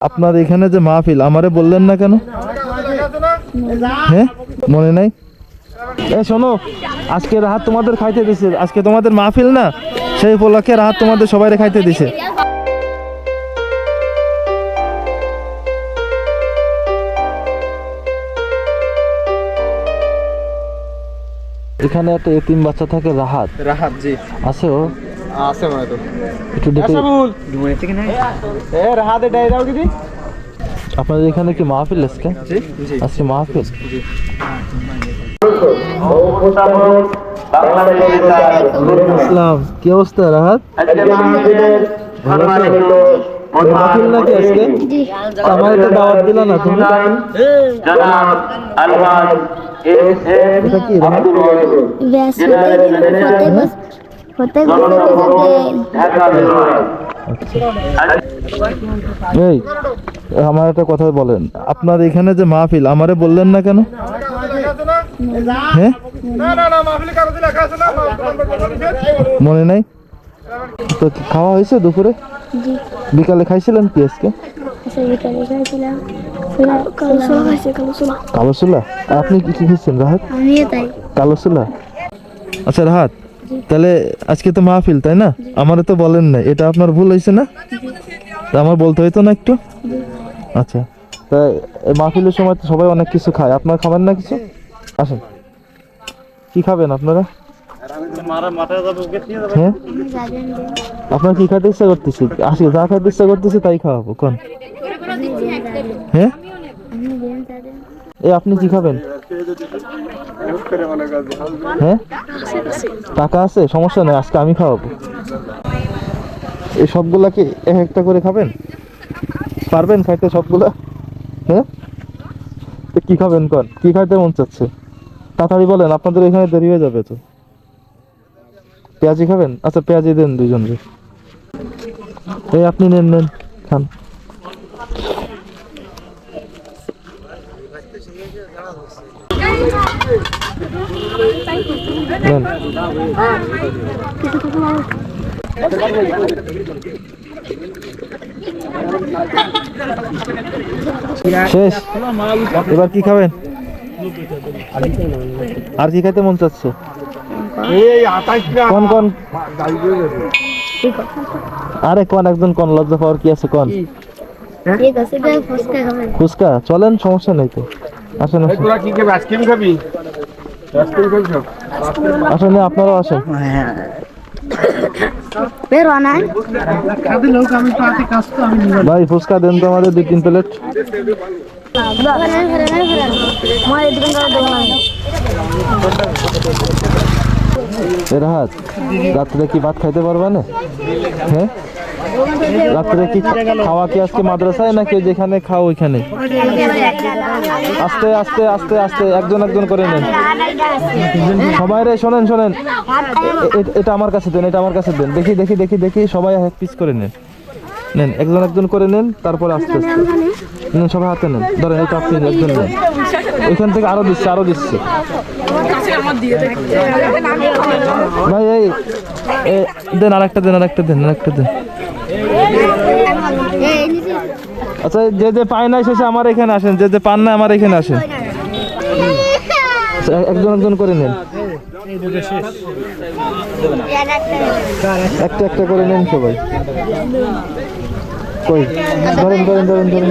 আপনার এখানে যে মাহফিল আমারে বললেন না কেন? হ্যাঁ? মনে নাই? এ শোনো আজকে রাহাত তোমাদের খাইতে দিছে। আজকে তোমাদের মাহফিল না সেই উপলক্ষে রাহাত তোমাদের সবাই খাইতে দিছে। এখানে একটা এতিম বাচ্চা থাকে রাহাত। রাহাত জি। আছে ও? আছে মনে তো একটু ডেকে এ রাহাতে ডাই দাও কি আপনাদের এখানে কি মাহফিল আজকে জি জি আজকে মাহফিল ইসলাম কি অবস্থা রাহাত ভালো আছো? মাহফিল নাকি আজকে আমার একটা দাওয়াত দিল না তুমি এটা কি রাহাত বৃহস্পতিবার দিন প্রত্যেক বছর প্রত্যেক বছর এই আমার একটা কথা বলেন। আপনার এখানে যে মাহফিল আমারে বললেন না কেন? হ্যাঁ? মনে নাই? তো খাওয়া হয়েছে দুপুরে? বিকালে খাইছিলেন কি আজকে? আচ্ছা কালো আপনি কি কি খেয়েছেন রাহাত? কালো আচ্ছা রাহাত তাহলে আজকে তো মাহফিল তাই না? আমারে তো বলেন না এটা আপনার ভুল হয়েছে না? তা আমার বলতে হইতো না একটু? আচ্ছা তা মাহফিলের সময় তো সবাই অনেক কিছু খায়। আপনার খাবেন না কিছু? আসেন। কি খাবেন আপনারা? হ্যাঁ? আপনার কি খাইতে ইচ্ছা করতেছে? আসি যা খাইতে ইচ্ছা করতেছে তাই খাওয়াবো কোন? হ্যাঁ? এই আপনি কি খাবেন? হ্যাঁ? টাকা আছে? সমস্যা নেই, আজকে আমি খাওয়াবো। এই সবগুলা কি এক একটা করে খাবেন? পারবেন খাইতে সবগুলা? হ্যাঁ? তো কি খাবেন কন? কি খাইতে মন চাচ্ছে? তাড়াতাড়ি বলেন, আপনাদের এখানে দেরি হয়ে যাবে তো। পেঁয়াজি খাবেন? আচ্ছা পেঁয়াজি দেন দুজন রে এই আপনি নেন নেন, খান। নেন শেষ। এবার কি খাবেন? আর কি খাইতে মন চাচ্ছে? কোন কোন? আরে কোন একজন কোন? লজ্জা পাওয়ার কি আছে কোন? ঠিক আছে ভাই ফুচকা চলেন সমস্যা নেই তো। আসেন আসেন। তোরা খাবি? আইসক্রিম খাবি? আসেন আপনারাও আসেন। ভাই ফুচকা দেন তো আমাদের দুই তিন প্লেট। ফেরান ফেরান ফেরান মই দোকান করে দোকান এ রাহাত রাত্রে কি ভাত খাইতে পারবে না? হ্যাঁ? রাত্রে কি খাওয়া কি আজকে মাদ্রাসায় নাকি যেখানে খাও ওইখানে? আস্তে আস্তে আস্তে আস্তে, একজন একজন করে নেন। সবাই রে, শোনেন শোনেন। এটা আমার কাছে দেন, এটা আমার কাছে দেন। দেখি দেখি দেখি দেখি, সবাই এক পিস করে নেন। নেন, একজন একজন করে নেন, তারপরে আস্তে আস্তে। নেন সবাই হাতে নেন। ধরেন, এটা আপনি একজন নেন। ওইখান থেকে আরও দিচ্ছে আরও দিচ্ছে। ভাই, এই দেন, আরেকটা দেন আরেকটা দেন আরেকটা দেন এই নিচে আচ্ছা যে যে পায় নাই শেষে আমার এখানে আসেন যে যে পান না আমার এখানে আসেন আচ্ছা, একজন একজন করে নেন একটা একটা করে নেন সবাই কই ধরেন ধরেন ধরেন ধরেন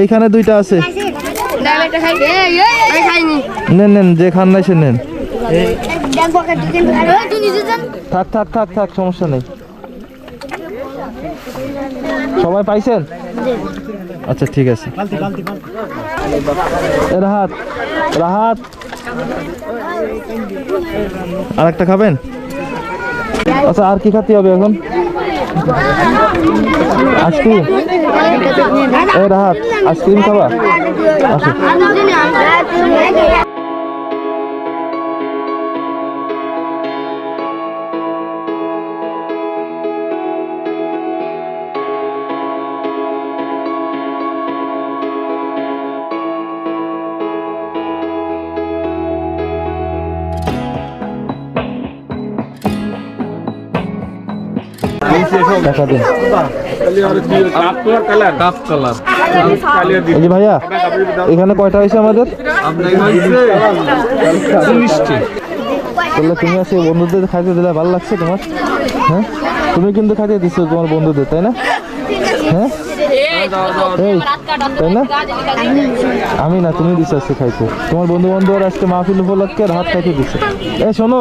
এইখানে দুইটা আছে নেন নেন যে খান নাই সে নেন থাক থাক থাক থাক সমস্যা নেই সবাই পাইছেন? আচ্ছা ঠিক আছে। রাহাত রাহাত। আর একটা খাবেন? আচ্ছা আর কি খাতে হবে এখন? আইসক্রিম। এ, রাহাত, আইসক্রিম খাবা? আসো ভাইয়া এখানে কয়টা হয়েছে আমাদের? তুমি আছে বন্ধুদের খাইতে দিলে ভালো লাগছে তোমার? হ্যাঁ? তুমি কিন্তু খাইতে দিচ্ছো তোমার বন্ধুদের তাই না? হ্যাঁ? তাই না? আমি না তুমি দিচ্ছ আজকে খাইতে। তোমার বন্ধু বান্ধব আজকে মাহফিল উপলক্ষে রাহাত খাইতে দিচ্ছে এ শোনো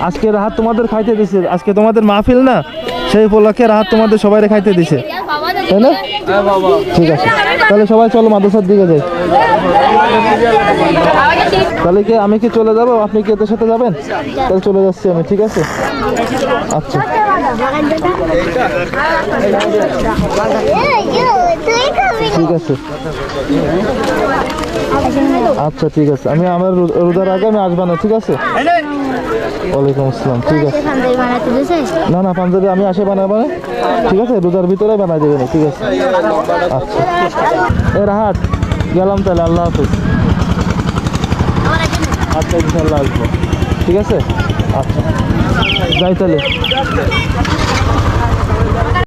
আজকে রাহাত তোমাদের খাইতে দিচ্ছে আজকে তোমাদের মাহফিল না সেই উপলক্ষে রাহাত তোমাদের সবাই খাইতে দিছে। তাই না? ঠিক আছে। তাহলে সবাই চলো মাদ্রাসার দিকে যাই। তাহলে কি আমি কি চলে যাব? আপনি কি এদের সাথে যাবেন? তাহলে চলে যাচ্ছি আমি, ঠিক আছে? আচ্ছা। ঠিক আছে। আচ্ছা ঠিক আছে। আমি আমার রোজার আগে আমি আসব না, ঠিক আছে? ওয়ালাইকুম আসসালাম ঠিক আছে। না না পাঞ্জাবি আমি আসে বানাবো ঠিক আছে রোজার ভিতরে বানাই দেবেন ঠিক আছে। আচ্ছা। এ হাট গেলাম তাহলে আল্লাহ হাফিজ। আচ্ছা ইনশাল্লাহ আসব। ঠিক আছে? আচ্ছা। যাই তাহলে।